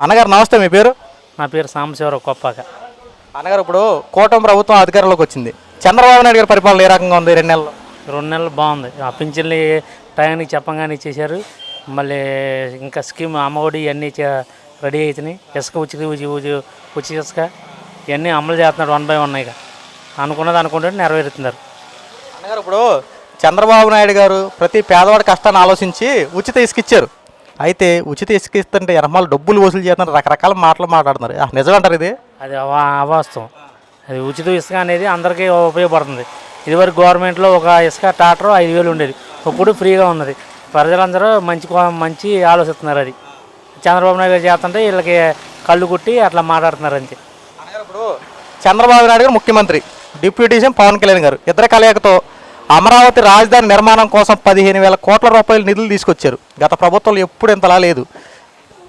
అన్నగారు నమస్తే మీ పేరు? నా పేరు సాంబశివరావు కొప్పాక. అన్నగారు ఇప్పుడు కూటమి ప్రభుత్వం అధికారంలోకి వచ్చింది. చంద్రబాబు నాయుడు గారి పరిపాలన ఏ రకంగా ఉంది రెండు నెలలు రెండు నెలలు బాగుంది. ఆ పింఛన్లు టైంకి చెప్పంగానే ఇచ్చేశారు మళ్ళీ ఇంకా స్కీమ్ అమ్మఒడి ఇవన్నీ రెడీ అవుతున్నాయి ఇసుక ఉచిత ఉచి ఇసుక ఇవన్నీ అమలు చేస్తున్నాడు వన్ బై వన్ ఇక. అనుకున్నది అనుకుంటే నెరవేరుతున్నారు. అన్నగారు ఇప్పుడు చంద్రబాబు నాయుడు గారు ప్రతి పేదవాడి కష్టాన్ని ఆలోచించి ఉచిత ఇసుక ఇచ్చారు. అయితే ఉచిత ఇసుక ఇస్తుంటే ఎనమాలు డబ్బులు వసూలు చేస్తున్నారు రకరకాల మాటలు మాట్లాడుతున్నారు. ఆ, నిజమంటారు ఇది? అది అవా అవాస్తవం. అది ఉచిత ఇసుక అనేది అందరికీ ఉపయోగపడుతుంది. ఇదివరకు గవర్నమెంట్లో ఒక ఇసుక టాటర్ ఐదు వేలు ఉండేది. ఇప్పుడు ఫ్రీగా ఉన్నది. ప్రజలందరూ మంచి మంచి ఆలోచిస్తున్నారు అది. చంద్రబాబు నాయుడు గారు చేస్తుంటే వీళ్ళకి కళ్ళు కుట్టి అట్లా మాట్లాడుతున్నారు అంతే. ఇప్పుడు చంద్రబాబు నాయుడు గారు ముఖ్యమంత్రి. డిప్యూటీ సీఎం పవన్ కళ్యాణ్ గారు. ఇద్దరు కలయికతో అమరావతి రాజధాని నిర్మాణం కోసం పదిహేను వేల కోట్ల రూపాయల నిధులు తీసుకొచ్చారు. గత ప్రభుత్వంలో ఎప్పుడు ఇంతలా లేదు.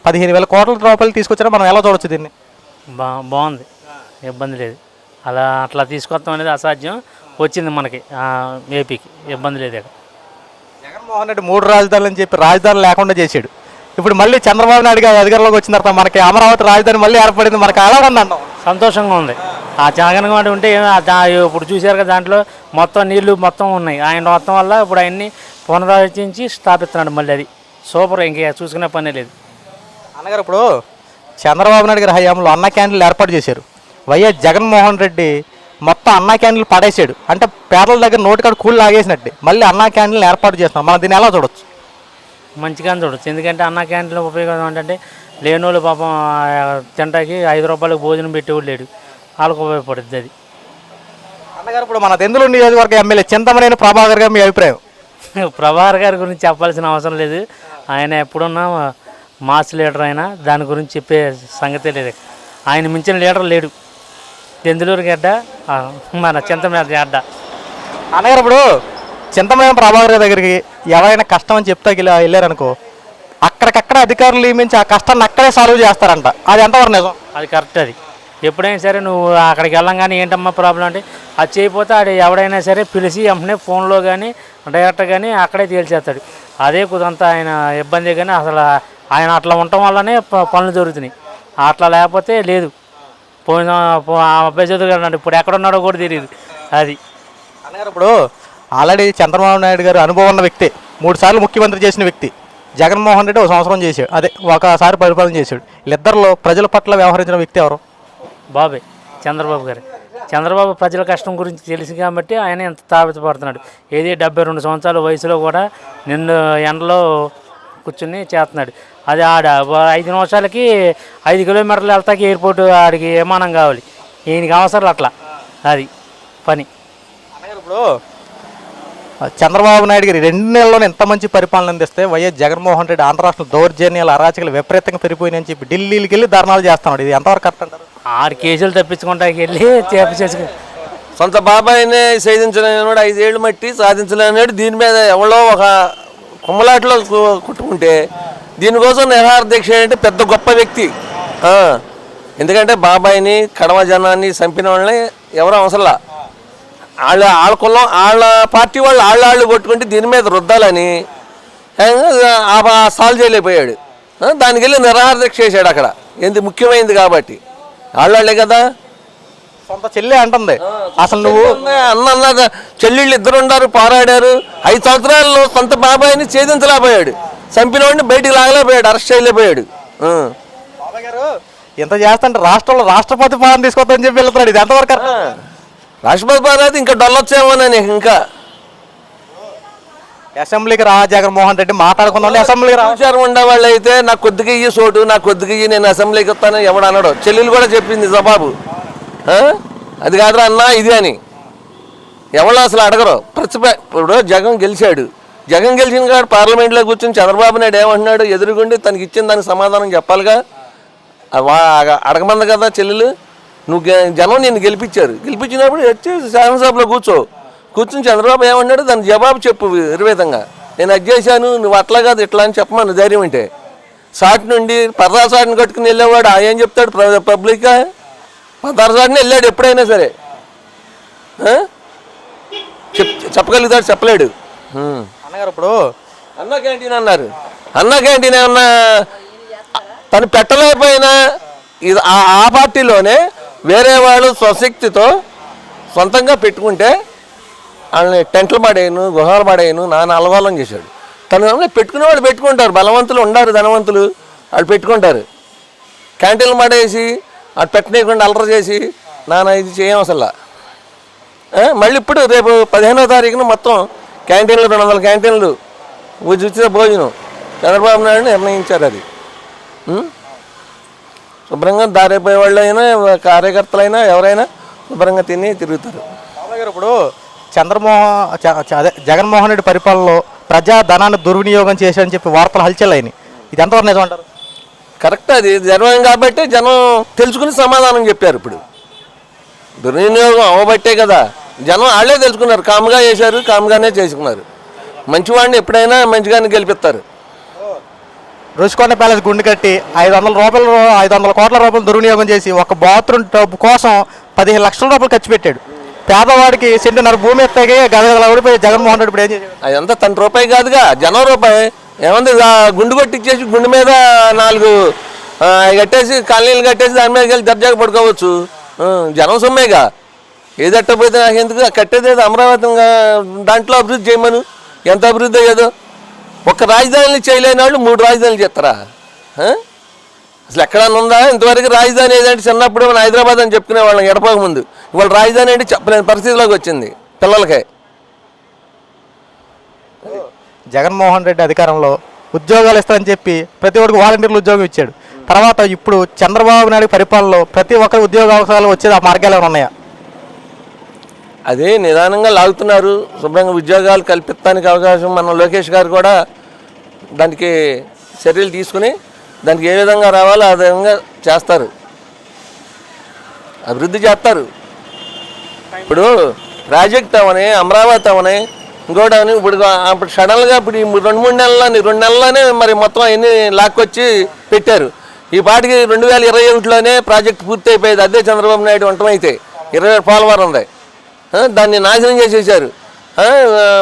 పదిహేను వేల కోట్ల రూపాయలు తీసుకొచ్చారో మనం ఎలా చూడొచ్చు దీన్ని? బా బాగుంది. ఇబ్బంది లేదు. అలా అట్లా తీసుకొస్తాం అనేది అసాధ్యం. వచ్చింది మనకి ఏపీకి. ఇబ్బంది లేదు ఇక్కడ జగన్మోహన్ రెడ్డి మూడు రాజధానులు అని చెప్పి రాజధాని లేకుండా చేశాడు. ఇప్పుడు మళ్ళీ చంద్రబాబు నాయుడు గారు అధికారంలోకి వచ్చిన తర్వాత మనకి అమరావతి రాజధాని మళ్ళీ ఏర్పడింది మనకి అలా ఉంది అంటాం సంతోషంగా ఉంది. ఆ జగన్ గారు ఉంటే ఇప్పుడు చూశారు కదా దాంట్లో మొత్తం నీళ్ళు మొత్తం ఉన్నాయి. ఆయన మొత్తం వల్ల ఇప్పుడు ఆయన్ని పునరాలోచించి స్థాపిస్తున్నాడు మళ్ళీ అది. సూపర్ ఇంక చూసుకునే పనే లేదు. అన్నగారు ఇప్పుడు చంద్రబాబు నాయుడు గారి హయాంలో అన్న క్యాంటీన్లు ఏర్పాటు చేశారు. వైఎస్ జగన్మోహన్ రెడ్డి మొత్తం అన్న క్యాంటీన్లు పడేసాడు అంటే పేదల దగ్గర నోటికాడ కూలి లాగేసినట్టే. మళ్ళీ అన్న క్యాంటీన్లు ఏర్పాటు చేస్తున్నాం. మనం దీన్ని ఎలా చూడొచ్చు? మంచిగా చూడొచ్చు. ఎందుకంటే అన్న క్యాంటీన్లో ఉపయోగం ఏంటంటే లేనోళ్ళు పాపం తింటాకి ఐదు రూపాయలకు భోజనం పెట్టేవాడు లేడు. వాళ్ళకు ఉపయోగపడుతుంది అది. అన్నగారు ఇప్పుడు మన దెందులు నియోజకవర్గ ఎమ్మెల్యే చింతమనేని ప్రభాకర్ గారు మీ అభిప్రాయం? ప్రభాకర్ గారి గురించి చెప్పాల్సిన అవసరం లేదు. ఆయన ఎప్పుడున్నా మాస్ లీడర్ అయినా దాని గురించి చెప్పే సంగతే లేదు. ఆయన మించిన లీడర్ లేడు. తెందులూరు గడ్డ మన చింతమనేర గడ్డ. అన్నగారు ఇప్పుడు చింతమనేని ప్రభాకర్ గారి దగ్గరికి ఎవరైనా కష్టం అని చెప్తా ఇలా వెళ్ళారనుకో అక్కడికక్కడ అధికారులు నియమించి ఆ కష్టాన్ని అక్కడే సాల్వ్ చేస్తారంట. అది ఎంతవరకు నిజం? అది కరెక్ట్ అది. ఎప్పుడైనా సరే నువ్వు అక్కడికి వెళ్ళంగానే ఏంటమ్మా ప్రాబ్లం అంటే అది చేయకపోతే ఆడు ఎవడైనా సరే పిలిచి వెంటనే ఫోన్లో కానీ డైరెక్ట్ కానీ అక్కడే తేల్చేస్తాడు. అదే కుదంత ఆయన ఇబ్బంది కానీ అసలు ఆయన అట్లా ఉండటం వల్లనే ప- పనులు జరుగుతున్నాయి. అట్లా లేకపోతే లేదు. పోయిన ఆ అబ్బాయి చదువుకున్నాడు ఇప్పుడు ఎక్కడ ఉన్నాడో కూడా తెలియదు అది. అన్నగారు ఇప్పుడు ఆల్రెడీ చంద్రబాబు నాయుడు గారు అనుభవం ఉన్న వ్యక్తి. మూడు సార్లు ముఖ్యమంత్రి చేసిన వ్యక్తి. జగన్మోహన్ రెడ్డి ఒక సంవత్సరం చేశాడు. అదే ఒకసారి పరిపాలన చేశాడు. వీళ్ళిద్దరిలో ప్రజల పట్ల వ్యవహరించిన వ్యక్తి ఎవరు? బాబాయ్ చంద్రబాబు గారు. చంద్రబాబు ప్రజల కష్టం గురించి తెలుసు కాబట్టి ఆయన ఎంత తాపితపడుతున్నాడు ఏది డెబ్బై రెండు సంవత్సరాల వయసులో కూడా నిన్ను ఎండలో కూర్చుని చేస్తున్నాడు. అది ఆడ ఐదు నిమిషాలకి ఐదు కిలోమీటర్లు వెళ్తాకి ఎయిర్పోర్ట్ ఆడికి విమానం కావాలి. ఈయనకి అవసరం అట్లా. అది పని. ఇప్పుడు చంద్రబాబు నాయుడు గారు రెండు నెలల్లోనే ఎంత మంచి పరిపాలన అందిస్తే వైఎస్ జగన్మోహన్ రెడ్డి ఆంధ్ర రాష్ట్ర దౌర్జన్యాలు అరాచకలు విపరీతంగా పెరిగిపోయినాయని చెప్పి ఢిల్లీకి వెళ్ళి ధర్నాలు చేస్తున్నాడు. ఇది ఎంతవరకు కరెక్ట్ అంటారు? ఆరు కేజీలు తప్పించుకుంటాకి వెళ్ళి చేప చేసుకుని సొంత బాబాయినే సాధించలేనివాడు ఐదేళ్ళు మట్టి సాధించలేనివాడు దీని మీద ఎవరో ఒక కుమ్మలాట్లో కుట్టుకుంటే దీనికోసం నిరాహార దీక్ష అంటే పెద్ద గొప్ప వ్యక్తి. ఎందుకంటే బాబాయిని కడవ జనాన్ని చంపిన వాళ్ళని ఎవరు అవసరంలా? వాళ్ళ వాళ్ళ కులం వాళ్ళ పార్టీ వాళ్ళు వాళ్ళ వాళ్ళు కొట్టుకుంటే దీని మీద రుద్దాలని సాల్వ్ చేయలేకపోయాడు దానికి వెళ్ళి నిరాహార దీక్ష చేశాడు అక్కడ. ఎందుకు ముఖ్యమైనది కాబట్టి. వాళ్ళే కదా? సొంత చెల్లి అంటుంది. అసలు నువ్వు అన్న అన్న చెల్లెళ్ళు ఇద్దరు ఉన్నారు పోరాడారు. ఐదు సంవత్సరాల్లో సొంత బాబాయిని ఛేదించలేకపోయాడు. చంపినవాడిని బయటికి లాగలేకపోయాడు అరెస్ట్ చేయలేకపోయాడు. ఆ. బాబాయ్ గారు ఇంత చేస్తుంటే రాష్ట్రంలో రాష్ట్రపతి పాలన తీసుకొద్దని చెప్పి వెళ్తున్నాడు. ఇది ఎంతవరకు రాష్ట్రపతి పాలన ఇంకా డొల్లొచ్చేమోనని ఇంకా. అసెంబ్లీకి రా జగన్మోహన్ రెడ్డి మాట్లాడుకుందాం అసెంబ్లీకి రా. విచారం ఉండే వాళ్ళు అయితే నాకు కొద్దిగా ఇయ్యి చోటు నాకు కొద్దిగా ఇయ్యి నేను అసెంబ్లీకి వస్తాను ఎవడు అన్నాడు చెల్లెలు కూడా చెప్పింది జవాబు అది కాదురా అన్నా ఇది అని. ఎవరు అసలు అడగరు. ప్రతిభ ఇప్పుడు జగన్ గెలిచాడు. జగన్ గెలిచిన కాదు పార్లమెంట్లో కూర్చొని చంద్రబాబు నాయుడు ఏమంటున్నాడు? ఎదురుగుండి తనకి ఇచ్చిన దానికి సమాధానం చెప్పాలిగా? అడగమంది కదా చెల్లెలు. నువ్వు జనం నిన్ను గెలిపించారు. గెలిపించినప్పుడు వచ్చి శాసనసభలో కూర్చో. కూర్చుని చంద్రబాబు ఏమన్నాడు? దాని జవాబు చెప్పు నిర్వేదంగా నేను అది చేశాను నువ్వు అట్లా కాదు ఇట్లా అని చెప్పమని ధైర్యం అంటే సాటి నుండి పర్రా సాటిని కట్టుకుని వెళ్ళేవాడు ఆ ఏం చెప్తాడు? పబ్లిక్గా? పదహారు సాటిని వెళ్ళాడు ఎప్పుడైనా సరే? చెప్ చెప్పగలుగుతాడు చెప్పలేడు. అన్నగారు ఇప్పుడు? అన్న క్యాంటీన్ అన్నారు. అన్న క్యాంటీన్ ఏమన్నా తను పెట్టలేకపోయినా ఇది ఆ ఆ పార్టీలోనే వేరే వాళ్ళు స్వశక్తితో సొంతంగా పెట్టుకుంటే వాళ్ళని టెంట్లు పడేయను గుహాలు పడేయను నాన్న అలవాలం చేశాడు. తను పెట్టుకునేవాడు పెట్టుకునే వాళ్ళు పెట్టుకుంటారు బలవంతులు ఉండారు ధనవంతులు వాళ్ళు పెట్టుకుంటారు. క్యాంటీన్లు పడేసి అటు పెట్టనీయకుండా అలర చేసి నాన్న ఇది చేయం అసలు. మళ్ళీ ఇప్పుడు రేపు పదిహేనో తారీఖున మొత్తం క్యాంటీన్లు రెండు వందల క్యాంటీన్లు ఉచిత భోజనం. చంద్రబాబు నాయుడు నిర్ణయించారు అది. శుభ్రంగా దారిపోయే వాళ్ళు అయినా కార్యకర్తలైనా ఎవరైనా శుభ్రంగా తిని తిరుగుతారు. ఇప్పుడు చంద్రమోహన్ అదే జగన్మోహన్ రెడ్డి పరిపాలనలో ప్రజా ధనాన్ని దుర్వినియోగం చేశారని చెప్పి వార్తలు హల్చల్ అయినాయి ఇది ఎంతవరకు నిజం అంటారు? కరెక్ట్ అది. జనం కాబట్టి జనం తెలుసుకుని సమాధానం చెప్పారు ఇప్పుడు. దుర్వినియోగం అవ్వబట్టే కదా. జనం వాళ్ళే తెలుసుకున్నారు. కామ్గా చేశారు కామ్గానే చేసుకున్నారు. మంచివాడిని ఎప్పుడైనా మంచిగానే గెలిపిస్తారు. రుషికొండ ప్యాలెస్ గుండు కట్టి ఐదు వందల రూపాయలు ఐదు వందల కోట్ల రూపాయలు దుర్వినియోగం చేసి ఒక బాత్రూమ్ టబ్ కోసం పదిహేను లక్షల రూపాయలు ఖర్చు పెట్టాడు. పేదవాడికి సెంటున్నర భూమి ఎత్తాయి గదగల ఓడిపోయి జగన్మోహన్ రెడ్డి ఇప్పుడు ఏం చేయాలి అదంతా తన రూపాయి కాదుగా జనం రూపాయి. ఏమంది గుండు కొట్టించేసి గుండు మీద నాలుగు కట్టేసి కాలనీలు కట్టేసి దాని మీద వెళ్ళి దర్జాగా పడుకోవచ్చు. జనం సొమ్మేగా. ఏది అట్టపోతే నాకు ఎందుకు? కట్టేది ఏదో అమరావతి దాంట్లో అభివృద్ధి చేయమను. ఎంత అభివృద్ధి అయ్యేదో. ఒక్క రాజధానిని చేయలేని వాళ్ళు మూడు రాజధానులు చేస్తారా? అసలు ఎక్కడన్నా ఉందా? ఇంతవరకు రాజధాని ఏదంటే చిన్నప్పుడు మన హైదరాబాద్ అని చెప్పుకునే వాళ్ళం ఎడపోక ముందు. ఇవాళ రాజధాని అంటే చెప్పలేని పరిస్థితిలోకి వచ్చింది పిల్లలకే. జగన్మోహన్ రెడ్డి అధికారంలో ఉద్యోగాలు ఇస్తారని చెప్పి ప్రతి ఒక్కరికి వాలంటీర్లు ఉద్యోగం ఇచ్చాడు. తర్వాత ఇప్పుడు చంద్రబాబు నాయుడు పరిపాలనలో ప్రతి ఒక్కరి ఉద్యోగ అవకాశాలు వచ్చేది ఆ మార్గాలు ఉన్నాయా? అదే నిదానంగా లాగుతున్నారు. శుభ్రంగా ఉద్యోగాలు కల్పించడానికి అవకాశం మన లోకేష్ గారు కూడా దానికి చర్యలు తీసుకుని దానికి ఏ విధంగా రావాలో ఆ విధంగా చేస్తారు. అభివృద్ధి చేస్తారు. ఇప్పుడు ప్రాజెక్ట్ అవని అమరావతి అవని ఇంకోటి అవని ఇప్పుడు అప్పుడు సడన్గా ఇప్పుడు ఈ రెండు మూడు నెలలని రెండు నెలల్లోనే మరి మొత్తం అన్ని లాక్కొచ్చి పెట్టారు. ఈ పాటికి రెండు వేల ఇరవై ఒకటిలోనే ప్రాజెక్ట్ పూర్తి అయిపోయేది అదే చంద్రబాబు నాయుడు వంటమైతే. ఇరవై పోలవరం ఉంది. దాన్ని నాశనం చేసేసారు.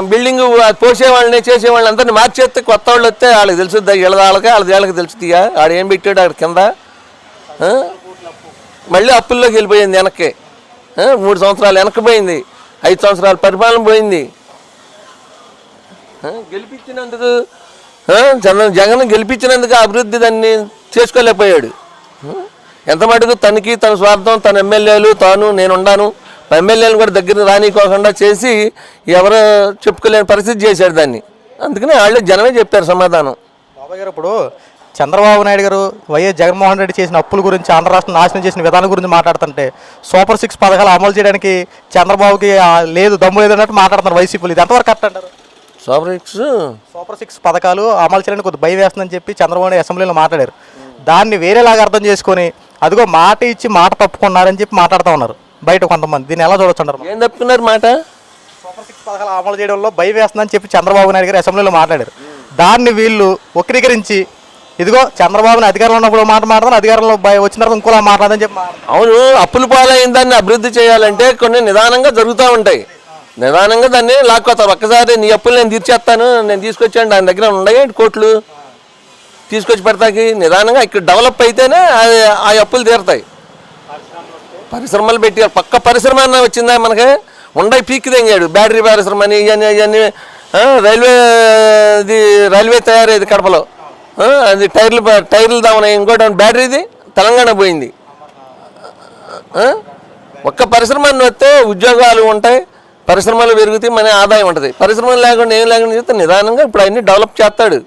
బిల్డింగ్ పోసేవాళ్ళని చేసేవాళ్ళని అందరినీ మార్చేస్తే కొత్త వాళ్ళు వస్తే వాళ్ళకి తెలుసుద్దా ఇళ్ళదాళ్ళకి వాళ్ళకి వాళ్ళ వాళ్ళకి తెలుస్తుందిగా. ఆడు ఏం పెట్టాడు అక్కడ కింద? మళ్ళీ అప్పుల్లోకి వెళ్ళిపోయింది వెనక్కి. మూడు సంవత్సరాలు వెనక్కిపోయింది ఐదు సంవత్సరాల పరిపాలన పోయింది. గెలిపించినందుకు జగన్ జగన్ గెలిపించినందుకు అభివృద్ధి దాన్ని చేసుకోలేకపోయాడు. ఎంత మటుకు తనకి తన స్వార్థం తన ఎమ్మెల్యేలు తాను నేను ఉండాను ఎమ్మెల్యేలు కూడా దగ్గర రానికోకుండా చేసి ఎవరు చెప్పుకోలేని పరిస్థితి చేశాడు దాన్ని. అందుకని వాళ్ళే జనమే చెప్పారు సమాధానం. బాబాయ్ గారు ఇప్పుడు చంద్రబాబు నాయుడు గారు వైఎస్ జగన్మోహన్ రెడ్డి చేసిన అప్పుల గురించి ఆంధ్ర రాష్ట్రం నాశనం చేసిన విధానం గురించి మాట్లాడుతుంటే సూపర్ సిక్స్ పథకాలు అమలు చేయడానికి చంద్రబాబుకి లేదు దమ్ము లేదు అన్నట్టు మాట్లాడుతున్నారు వైసీపీలు ఇది ఎంతవరకు కరెక్ట్ అంటారు? సోపరిక్స్ సూపర్ సిక్స్ పథకాలు అమలు చేయడానికి కొద్ది భయం వేస్తుందని చెప్పి చంద్రబాబు నాయుడు అసెంబ్లీలో మాట్లాడారు. దాన్ని వేరేలాగా అర్థం చేసుకొని అదిగో మాట ఇచ్చి మాట తప్పుకున్నారని చెప్పి మాట్లాడుతూ ఉన్నారు. బయట కొంతమంది. దీన్ని ఎలా చూడొచ్చు అంటారు? ఏం తప్పుకున్నారు మాట? సూపర్ సిక్స్ పథకాలు అమలు చేయడంలో భయం వేస్తుందని చెప్పి చంద్రబాబు నాయుడు గారు అసెంబ్లీలో మాట్లాడారు. దాన్ని వీళ్ళు వక్రీకరించి ఇదిగో చంద్రబాబుని అధికారంలో ఉన్నప్పుడు మాట మాట్లాడతాను అధికారంలో భయ- వచ్చిన తర్వాత ఇంకోలా మాట్లాడదని చెప్పి. అవును అప్పులు పాలైన దాన్ని అభివృద్ధి చేయాలంటే కొన్ని నిదానంగా జరుగుతూ ఉంటాయి. నిదానంగా దాన్ని లాక్కోతారు. ఒక్కసారి నీ అప్పులు నేను తీర్చేస్తాను నేను తీసుకొచ్చాను దాని దగ్గర ఉన్నాయి కోట్లు? తీసుకొచ్చి పెడతాకి నిదానంగా ఇక్కడ డెవలప్ అయితేనే ఆ అప్పులు తీరుతాయి. పరిశ్రమలు పెట్టి పక్క పరిశ్రమ అన్న వచ్చిందా మనకి? ఉండే పీక్ తెంగాడు బ్యాటరీ పరిశ్రమ అని ఇవన్నీ ఇవన్నీ రైల్వే ఇది రైల్వే తయారయ్యేది కడపలో. అది టైర్లు టైర్లు దామని ఇంకోటి బ్యాటరీది తెలంగాణ పోయింది. ఒక్క పరిశ్రమ వస్తే ఉద్యోగాలు ఉంటాయి పరిశ్రమలు పెరుగుతాయి మన ఆదాయం ఉంటుంది. పరిశ్రమలు లేకుండా ఏం లేకుండా చెప్తే నిదానంగా ఇప్పుడు అన్నీ డెవలప్ చేస్తాడు.